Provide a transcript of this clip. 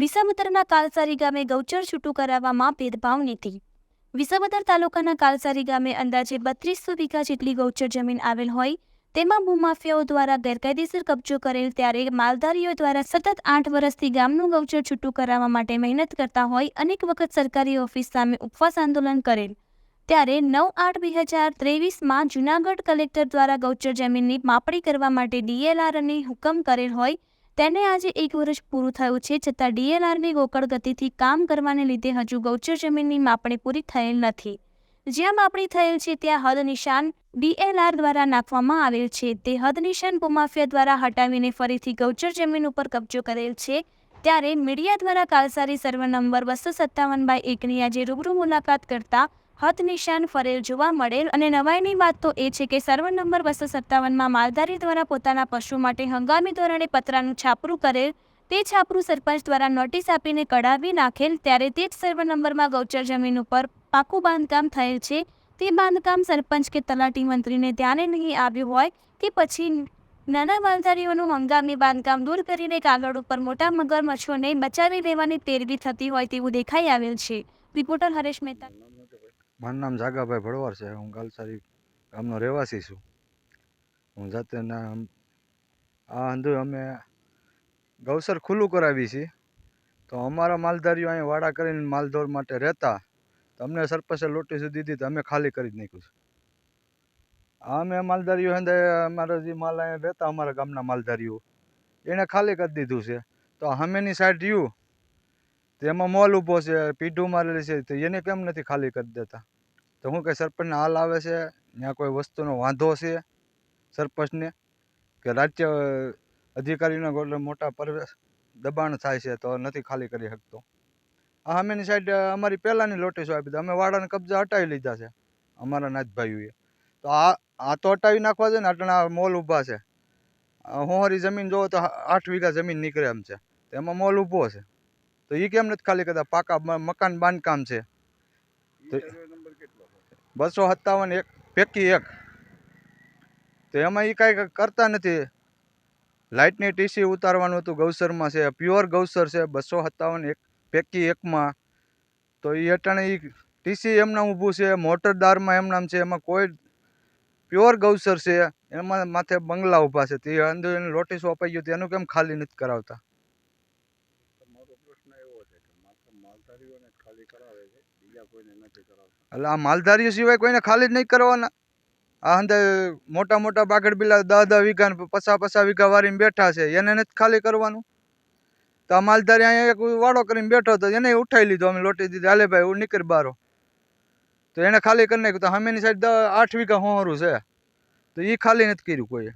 વિસાવદરના કાલસારી ગામે ગૌચર છૂટું કરાવવામાં ભેદભાવ નીતિ. વિસાવદર તાલુકાના કાલસારી ગામે અંદાજે બત્રીસો વીઘા જેટલી ગૌચર જમીન આવેલ હોય તેમાં ભૂમાફિયાઓ દ્વારા ગેરકાયદેસર કબજો કરેલ ત્યારે માલધારીઓ દ્વારા સતત આઠ વર્ષથી ગામનું ગૌચર છૂટું કરાવવા માટે મહેનત કરતા હોય અનેક વખત સરકારી ઓફિસ સામે ઉપવાસ આંદોલન કરેલ. ત્યારે નવ આઠ બે હજાર ત્રેવીસમાં જૂનાગઢ કલેક્ટર દ્વારા ગૌચર જમીનની માપણી કરવા માટે ડીએલઆર અને હુકમ કરેલ હોય તેને આજે એક વર્ષ પૂરું થયું છે છતાં ડીએલઆરની ગોકળ ગતિથી કામ કરવાને લીધે હજુ ગૌચર જમીનની માપણી પૂરી થયેલ નથી. જ્યાં માપણી થયેલ છે ત્યાં હદ નિશાન ડીએલઆર દ્વારા નાખવામાં આવેલ છે. તે હદ નિશાન ભૂમાફિયા દ્વારા હટાવીને ફરીથી ગૌચર જમીન ઉપર કબજો કરેલ છે. ત્યારે મીડિયા દ્વારા કાલસારી સર્વે નંબર બસો સત્તાવન બાય એકની આજે રૂબરૂ મુલાકાત કરતા હદ નિશાન ફરેલ જોવા મળેલ અને નવાઈની વાત તો એ છે કે સર્વ નંબર બસો સત્તાવનમાં માલધારી દ્વારા પોતાના પશુ માટે હંગામી ધોરણે પતરાનું છાપરું કરેલ, તે છાપરું સરપંચ દ્વારા નોટિસ આપીને કઢાવી નાખેલ, ત્યારે તે જ સર્વ નંબરમાં ગૌચર જમીન ઉપર પાકું બાંધકામ થયેલ છે. તે બાંધકામ સરપંચ કે તલાટી મંત્રીને ધ્યાને નહીં આવ્યું હોય કે પછી નાના માલધારીઓનું હંગામી બાંધકામ દૂર કરીને કાગળ ઉપર મોટા મગરમચ્છોને બચાવી લેવાની પેરવી થતી હોય તેવું દેખાઈ આવેલ છે. રિપોર્ટર હરેશ મહેતા મારું નામ જાગાભાઈ ભળવાર છે. હું ગાલસારી ગામનો રહેવાસી છું. હું જાતે આ અંધુ અમે ગૌસર ખુલ્લું કરાવી છીએ તો અમારા માલધારીઓ અહીં વાડા કરીને માલધોર માટે રહેતા. તમને અમને લોટી સુધી દીધી તો અમે ખાલી કરી જ નાખ્યું છે. અમે માલધારીઓ હંદે, અમારા જે માલ અહીંયા રહેતા અમારા ગામના માલધારીઓ એણે ખાલી કરી દીધું છે. તો અમેની સાઈડ રહ્યું. તો એમાં મોલ ઊભો છે, પીઢું મારેલી છે, તો એને કેમ નથી ખાલી કરી દેતા? તો હું કે સરપંચને હાલ આવે છે, ત્યાં કોઈ વસ્તુનો વાંધો છે સરપંચને? કે રાજ્ય અધિકારીના ગોળે મોટા પરવેશ દબાણ થાય છે, તો નથી ખાલી કરી શકતો. આ સામેની સાઈડ અમારી પહેલાંની નોટિસો આપી હતી. અમે વાડાને કબજા હટાવી લીધા છે, અમારા નાથભાઈઓએ. તો આ આ તો હટાવી નાખવા છે ને, આટલા મોલ ઊભા છે. હોહરી જમીન જોવો તો આઠ વીઘા જમીન નીકળે એમ છે. તેમાં મોલ ઊભો છે. તો એ કેમ નથી ખાલી કરતા પાકા મકાન બાંધકામ છે? તો બસો સત્તાવન એક પૈકી એક. તો એમાં એ કાંઈ કરતા નથી. લાઇટની ટીસી ઉતારવાનું હતું ગૌસરમાં છે પ્યોર ગૌસર છે બસો સત્તાવન એક પૈકી એકમાં. તો એ અટાણે એ ટીસી એમના ઊભું છે મોટરદારમાં એમનામ છે એમાં કોઈ પ્યોર ગૌસર છે એમાં માથે બંગલા ઊભા છે. તે અંદર એને નોટિસો અપાઈ ગયું એનું કેમ ખાલી નથી કરાવતા મારો પ્રશ્ન એવો છે કે માત્ર એટલે આ માલધારીઓ સિવાય કોઈને ખાલી જ નહીં કરવાના. આ અંદર મોટા મોટા બાગડ બિલા દસ દસ વીઘા પસા પચાસ વીઘા વાળીને બેઠા છે. એને નથી ખાલી કરવાનું. તો આ માલધારી અહીંયા એક વાળો કરીને બેઠો હતો. એને ઉઠાવી લીધો. અમે લોટી દીધી. હાલે ભાઈ, હું નીકળ બારો. તો એને ખાલી કરી નાખ્યું. તો સામેની સાઈડ આઠ વીઘા હોહરું છે. તો એ ખાલી નથી કર્યું કોઈએ.